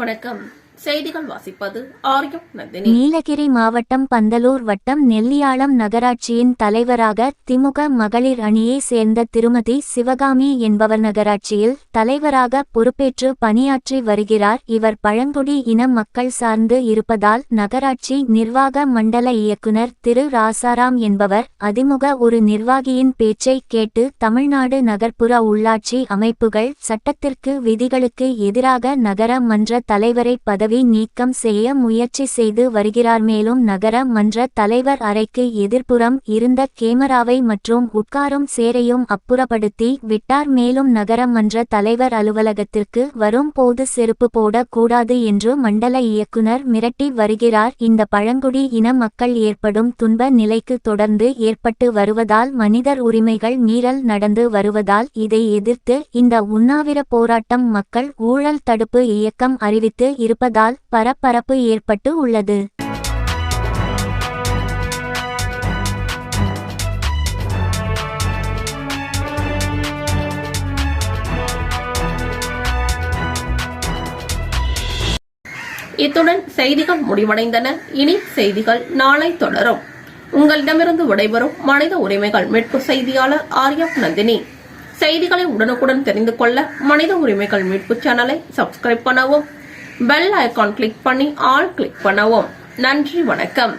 வணக்கம். செய்திகள் வாசிப்பது ஆரியம் நந்தினி. நீலகிரி மாவட்டம் பந்தலூர் வட்டம் நெல்லியாளம் நகராட்சியின் தலைவராக திமுக மகளிர் அணியை சேர்ந்த திருமதி சிவகாமி என்பவர் நகராட்சியில் தலைவராக பொறுப்பேற்று பணியாற்றி வருகிறார். இவர் பழங்குடி இன மக்கள் சார்ந்து இருப்பதால் நகராட்சி நிர்வாக மண்டல இயக்குனர் திரு ராசாராம் என்பவர் அதிமுக ஒரு நிர்வாகியின் பேச்சை கேட்டு தமிழ்நாடு நகர்ப்புற உள்ளாட்சி அமைப்புகள் சட்டத்திற்கு விதிகளுக்கு எதிராக நகர மன்ற தலைவரை பதவி நீக்கம் செய்ய முயற்சி செய்து வருகிறார். மேலும் நகர மன்ற தலைவர் அறைக்கு எதிர்ப்புறம் இருந்த கேமராவை மற்றும் உட்காரும் சேரையும் அப்புறப்படுத்தி விட்டார். மேலும் நகர மன்ற தலைவர் அலுவலகத்திற்கு வரும் போது செருப்பு போட கூடாது என்று மண்டல இயக்குனர் மிரட்டி வருகிறார். இந்த பழங்குடி இன மக்கள் ஏற்படும் துன்ப நிலைக்கு தொடர்ந்து ஏற்பட்டு வருவதால் மனிதர் உரிமைகள் மீறல் நடந்து வருவதால் இதை எதிர்த்து இந்த உண்ணாவிர போராட்டம் மக்கள் ஊழல் தடுப்பு இயக்கம் அறிவித்து இருப்பதால் பரபரப்பு ஏற்பட்டு உள்ளது. இத்துடன் செய்திகள் முடிவடைந்தன. இனி செய்திகள் நாளை தொடரும். உங்களிடமிருந்து விடைபெறும் மனித உரிமைகள் மீட்பு செய்தியாளர் ஆர்யப் நந்தினி. செய்திகளை உடனுக்குடன் தெரிந்து கொள்ள மனித உரிமைகள் மீட்பு சேனலை சப்ஸ்கிரைப் பண்ணவும். பெல் ஐக்கான் கிளிக் பண்ணி ஆல் கிளிக் பண்ணவும். நன்றி வணக்கம்.